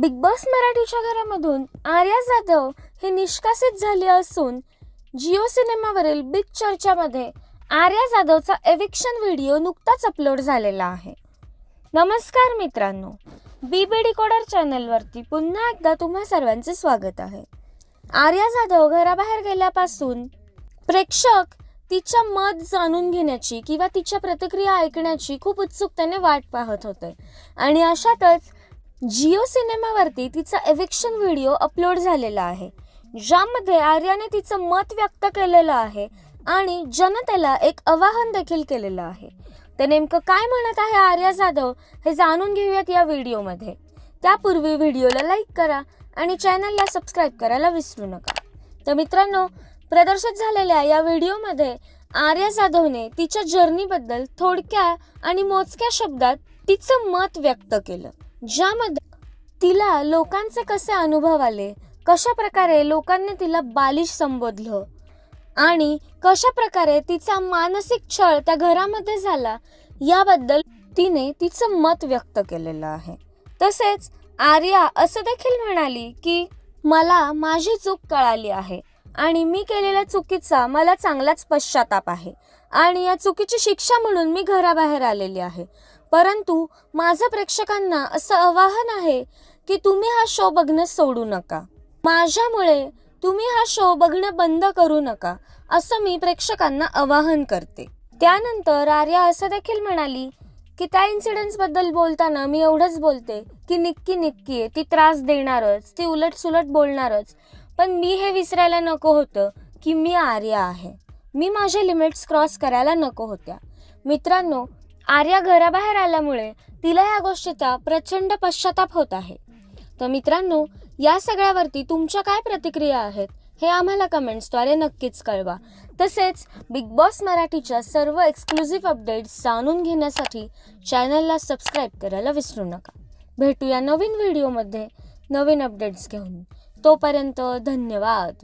Big boss मराठीच्या घरामधून आर्या जाधव ही निष्कासित झाली असून जिओ सिनेमावरील बिग चर्चामध्ये आर्या जाधवचा एविक्शन व्हिडिओ नुकताच अपलोड झालेला आहे. नमस्कार मित्रांनो बी बी डिकोडर चॅनलवरती पुन्हा एकदा तुम्हा सर्वांचे स्वागत आहे. आर्या जाधव घराबाहेर गेल्यापासून प्रेक्षक तिच्या मत जाणून घेण्याची किंवा तिच्या प्रतिक्रिया ऐकण्याची खूप उत्सुकतेने वाट पाहत होते. आणि अशातच जिओ सिनेमावरती तिचा एविक्शन व्हिडिओ अपलोड झालेला आहे ज्यामध्ये आर्याने तिचं मत व्यक्त केलेलं आहे आणि जनतेला एक आवाहन देखील केलेलं आहे. ते नेमकं काय म्हणत आहे आर्या जाधव हे जाणून घेऊयात या व्हिडिओमध्ये. त्यापूर्वी व्हिडिओला लाईक करा आणि चॅनलला सबस्क्राईब करायला विसरू नका. तर मित्रांनो प्रदर्शित झालेल्या या व्हिडिओमध्ये आर्या जाधवने तिच्या जर्नीबद्दल थोडक्या आणि मोजक्या शब्दात तिचं मत व्यक्त केलं. ज्यामध्ये तिला लोकांचे कसे अनुभव आले? कशा प्रकारे लोकांनी तिला बालिश संबोधलं? आणि कशा प्रकारे तिचा मानसिक छळ त्या घरामध्ये झाला? याबद्दल तिने तिचं मत व्यक्त केलेलं आहे. तसेच आर्या असं देखील म्हणाली की मला माझी चूक कळाली आहे आणि मी केलेल्या चुकीचा मला चांगलाच पश्चाताप आहे. आणि या चुकीची शिक्षा म्हणून मी घराबाहेर आलेली आहे. परंतु माझं प्रेक्षकांना असं आवाहन आहे की तुम्ही हा शो बघणं सोडू नका. माझ्यामुळे तुम्ही हा शो बघणं बंद करू नका असं मी प्रेक्षकांना आवाहन करते. त्यानंतर आर्या असं देखील म्हणाली की त्या इन्सिडन्सबद्दल बोलताना मी एवढंच बोलते की निक्की निक्की आहे ती त्रास देणारच ती उलट सुलट बोलणारच. पण मी हे विसरायला नको होतं की मी आर्या आहे. मी माझ्या लिमिट्स क्रॉस करायला नको होत्या. मित्रांनो आर्या घराबाहेर आल्यामुळे तिला या गोष्टीचा प्रचंड पश्चाताप होत आहे. तर मित्रांनो या सगळ्यावरती तुमच्या काय प्रतिक्रिया आहेत हे आम्हाला कमेंट्सद्वारे नक्कीच कळवा. तसेच बिग बॉस मराठीच्या सर्व एक्सक्लुझिव्ह अपडेट्स जाणून घेण्यासाठी चॅनलला सबस्क्राईब करायला विसरू नका. भेटूया नवीन व्हिडिओमध्ये नवीन अपडेट्स घेऊन. तोपर्यंत धन्यवाद.